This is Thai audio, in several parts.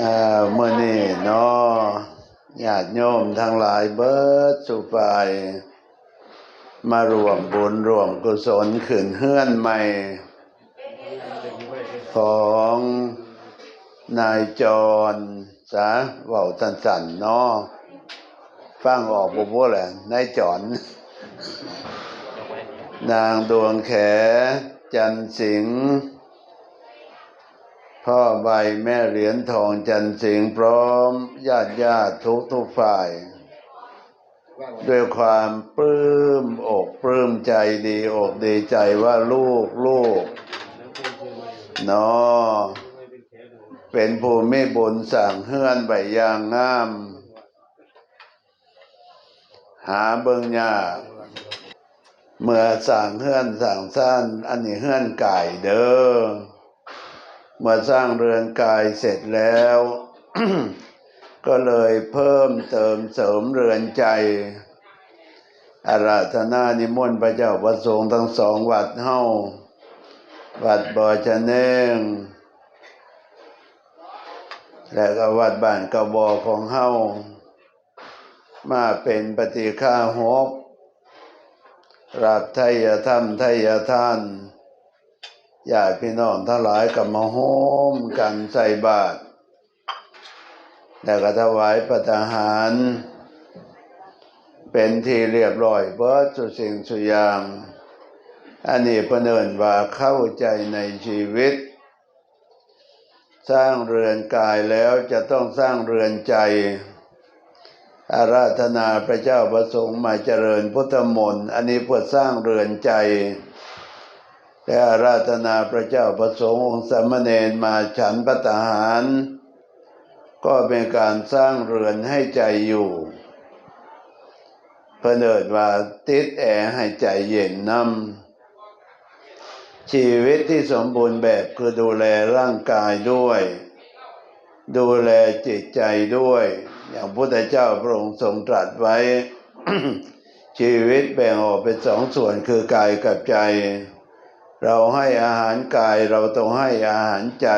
อ่าเมื่อนี้เนาะญาติโยมทั้งหลายเบิดสุไปมารวมบุญรวมกุศลขืนเฮือนใหม่ ของนายจรสาเว้าตันสันเนาะฟังออกบ่บ่แหละนายจรนางดวงแขจันสิงห์ พ่อใบแม่เหรียญทองจันสิงห์พร้อมญาติญาติทุกทุกฝ่าย ด้วยความปลื้มอกปลื้มใจดีอกดีใจว่าลูกลูกเนาะเป็นภูมิบุญสั่งเฮือนใบยางงาม หาเบิงยาเมื่อสั่งเฮือนสั่งสั้นอันนี้เฮือนไก่เด้อ มื่อสร้างเรือนกายเสร็จแล้ว ก็เลยเพิ่มเติมเสริมเรือนใจอาราธนานิมนต์พระเจ้าประสงค์ทั้งสองวัดเฮาวัดบ่อชะเนงและก็วัดบ้านกระบอของเฮามาเป็นปฏิฆาหกรับไทยธรรมไทยาทาน ญาติพี่น้องทั้งหลายกับมาโฮมกันใส่บาตรแล้วก็ถวายปตหาร เป็นที่เรียบร้อยเบิดสุสิ่งสุยาง อันนี้เพนเนินว่าเข้าใจในชีวิต สร้างเรือนกายแล้วจะต้องสร้างเรือนใจ อาราธนาพระเจ้าประสงค์มาเจริญพุทธมนต์อันนี้เพื่อสร้างเรือนใจ และอาราธนาพระเจ้าประสงค์องค์สามเณรมาฉันพัตหาร ก็เป็นการสร้างเรือนให้ใจอยู่เพนเนิดว่าติดแอร์ให้ใจเย็นนำชีวิตที่สมบูรณ์แบบคือดูแลร่างกายด้วย ดูแลจิตใจด้วย อย่างพุทธเจ้าพระองค์ทรงตรัสไว้ ชีวิตแบ่งออกเป็นสองส่วนคือกายกับใจ เราให้อาหารกายเราต้องให้อาหารใจ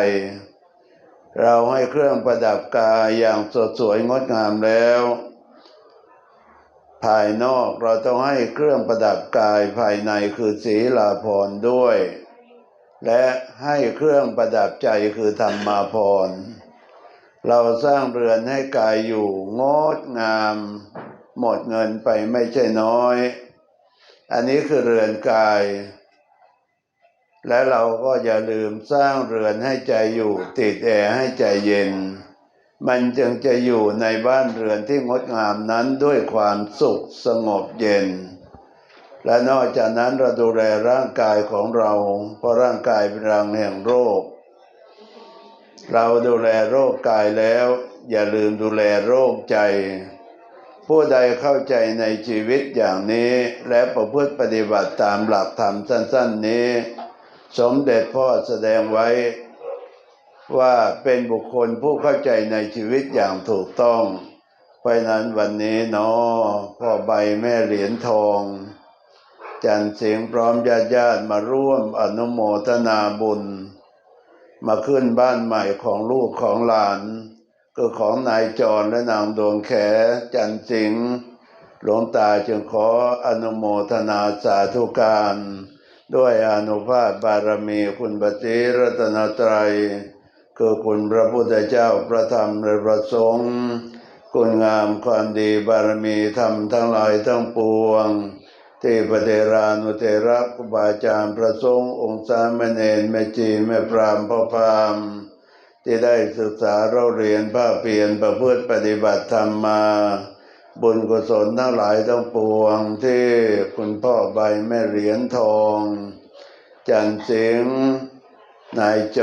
เราให้เครื่องประดับกายอย่างสดสวยงดงามแล้ว ภายนอกเราต้องให้เครื่องประดับกายภายในคือศีลาภรณ์ด้วย และให้เครื่องประดับใจคือธรรมาภรณ์เราสร้างเรือนให้กายอยู่งดงาม หมดเงินไปไม่ใช่น้อย อันนี้คือเรือนกาย และเราก็อย่าลืมสร้างเรือนให้ใจอยู่ ติดแอร์ให้ใจเย็น มันจึงจะอยู่ในบ้านเรือนที่งดงามนั้นด้วยความสุขสงบเย็น และนอกจากนั้นเราดูแลร่างกายของเรา เพราะร่างกายเป็นรังแห่งโรค เราดูแลโรคกายแล้ว อย่าลืมดูแลโรคใจ ผู้ใดเข้าใจในชีวิตอย่างนี้ และประพฤติปฏิบัติตามหลักธรรมสั้น ๆ นี้ สมเด็จพ่อแสดงไว้ว่าเป็นบุคคลผู้เข้าใจในชีวิตอย่างถูกต้อง เพราะนั้นวันนี้เนาะพ่อใบแม่เหรียญทอง จันเสียงพร้อมญาติญาติมาร่วมอนุโมทนาบุญ มาขึ้นบ้านใหม่ของลูกของหลาน ก็ของนายจรและนางดวงแข จันสิงห์หลวงตาจึงขออนุโมทนาสาธุการ ด้วยอนุภาพบารมีคุณปฏิรัตนตรัย คือคุณพระพุทธเจ้าพระธรรมและพระสงฆ์คุณงามความดีบารมีธรรมทั้งหลายทั้งปวงที่พระเทรานุเทระครูบาอาจารย์พระสงฆ์องค์สามเณรแม่จีแม่พรามพ่อพรามที่ได้ศึกษาเราเรียนภาคเพียรประพฤติปฏิบัติธรรมมา บุญกุศลทั้งหลายทั้งปวงที่คุณพ่อใบแม่เหรียญทอง จันเสียงนายจ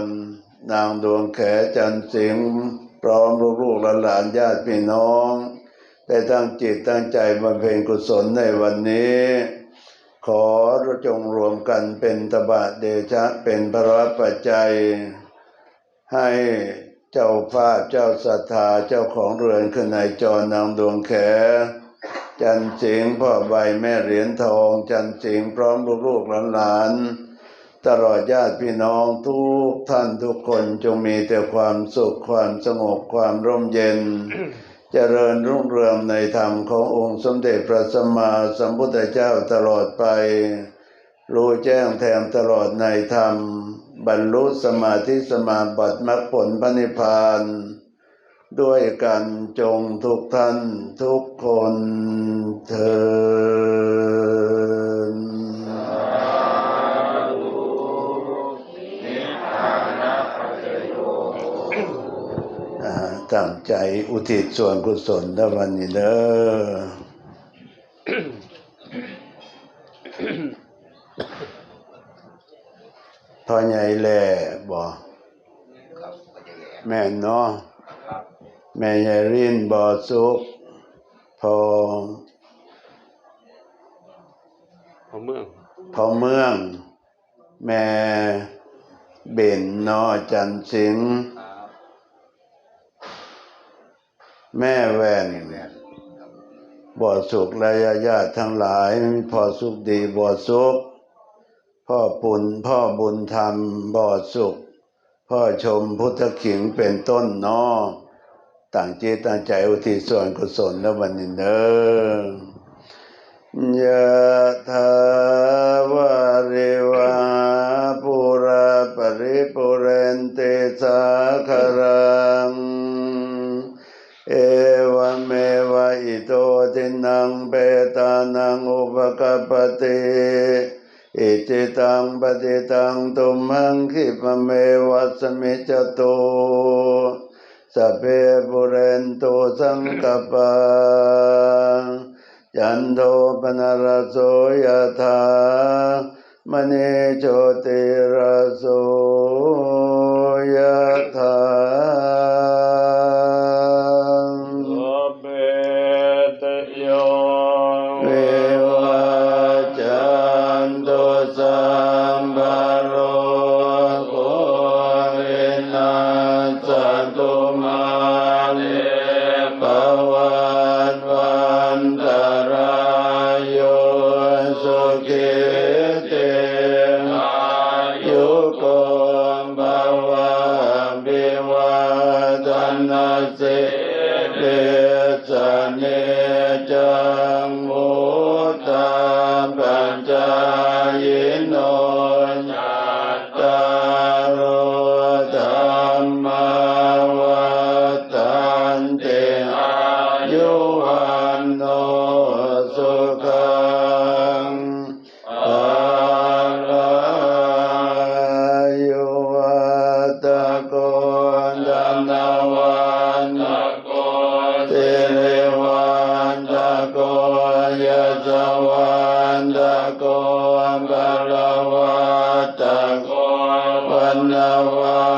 ร นางดวงแขจันเสียงพร้อมลูกๆหลานญาติพี่น้อง ได้ตั้งจิตตั้งใจบำเพ็ญกุศลในวันนี้ ขอจงรวมกันเป็นตบะเดชะเป็นพระปัจจัยให้ เจ้าภาพเจ้าศรัทธาเจ้าของเรือนคือนายจรนางดวงแข จันเสิงพ่อใบแม่เหรียญทอง จันเสิงพร้อมลูกๆหลานๆตลอดญาติพี่น้องทุกท่านทุกคนจงมีแต่ความสุขความสงบความร่มเย็นเจริญรุ่งเรืองในธรรมขององค์สมเด็จพระสัมมาสัมพุทธเจ้าตลอดไป รู้แจ้งแทงตลอดในธรรม บรรลุสมาธิสมาบัติมรรคผลพระนิพพานด้วยกันจงทุกท่านทุกคนเถิดอ่าตั้งใจอุทิศส่วนกุศลในวันนี้เด้อ พ่อใหญ่แหล่บ่แม่นเนาะแม่ใหญ่รินบ่สุกพอพอเมืองพอเมือง แม่เบนเนอจันสิงห์แม่แวนบ่สุขและญาติทั้งหลายพ่อสุขดีบ่สุข พ่อปุณพ่อบุญธรรมบ่อสุข พ่อชมพุทธขิงเป็นต้นเนอต่างจิตต่างใจอุทิศส่วนกุศลและวันนี้เนอยะถาวาริวาปุราปริปุเรนติสาคารัง เอวเมวะอิโตทินังเปตานังอุปกปติ อิจิตังปฏิตังตุมหังคิปะเมวัสมิจโตสัพเพปุเรนโตสังกปายันโทปนรสโสยธามณีโชติรสโสยธาเบตโยวิวั นนา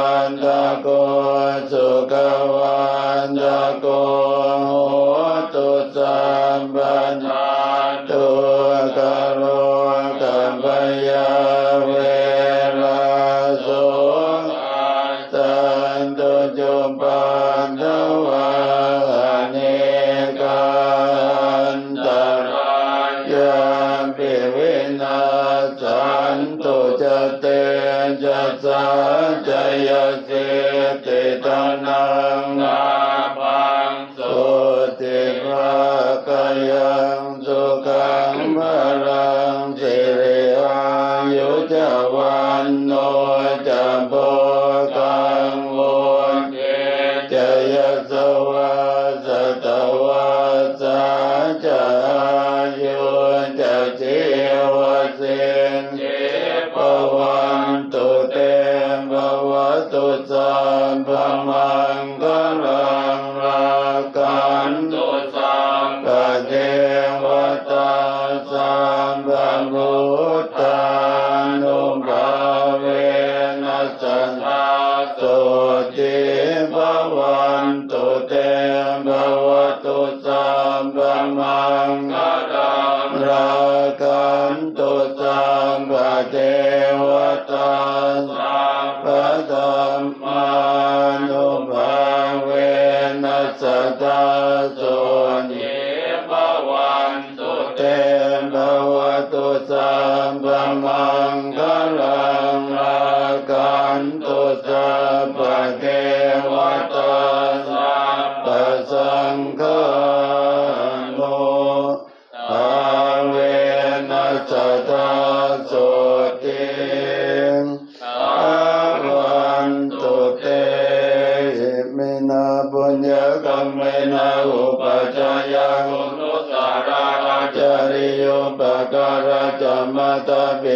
ยเสติตนา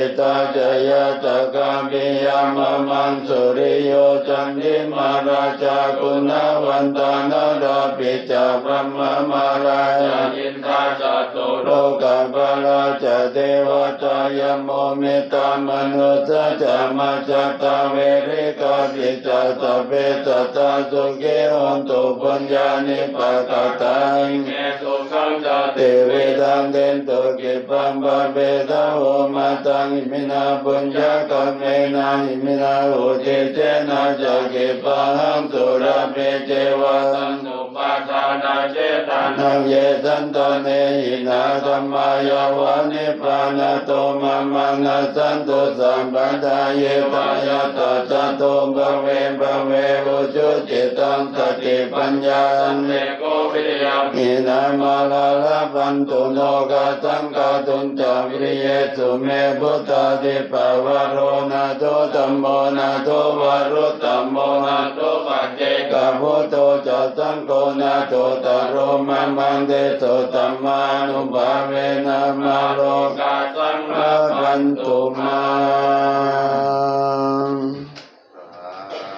ตาปิตาจยาจักามิยามมังสุริโยจันทิมาราชาคุณวันตานาราปิจาพระมมาราจะยายินทาจัตตุโลโลกาภราชเทวตายโมเมตามนุสจามาจตาเวริกาปิจาตเปตตาสุเกวันตุปัญญานิปะกตังเมสุขังจเตติเวดังเดนตุกิปัมบะเบตาโหมาตังอิมินาปุญญากัมเมนานาอุติเจตาทานาเจตานังเยสันตเนหินาธรรมายาวานิปานาโตมามังนาสันตุสัมปทาเยตายาตจโตบะเวบะเวอุจุจิตังสติปัญญาเตโกวิริยมินามาลาลาปันตุโนกาสังกาตุนจาวิริเยสุเมพุทธาติปวารโรนาโตตัมโมนาโตวารุตัมโมนาโตปัจเจกาพุโตจะสังโฆนาตตโรมามันเตโตตัมมานุภาเวนะมาโลกาสังกาปันตุมา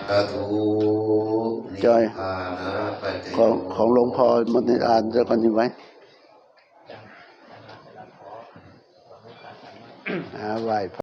สาธุจอยนิพพานะปัจจโยของของหลวงพ่อมันได้อ่านจะกันยังไงหาไหว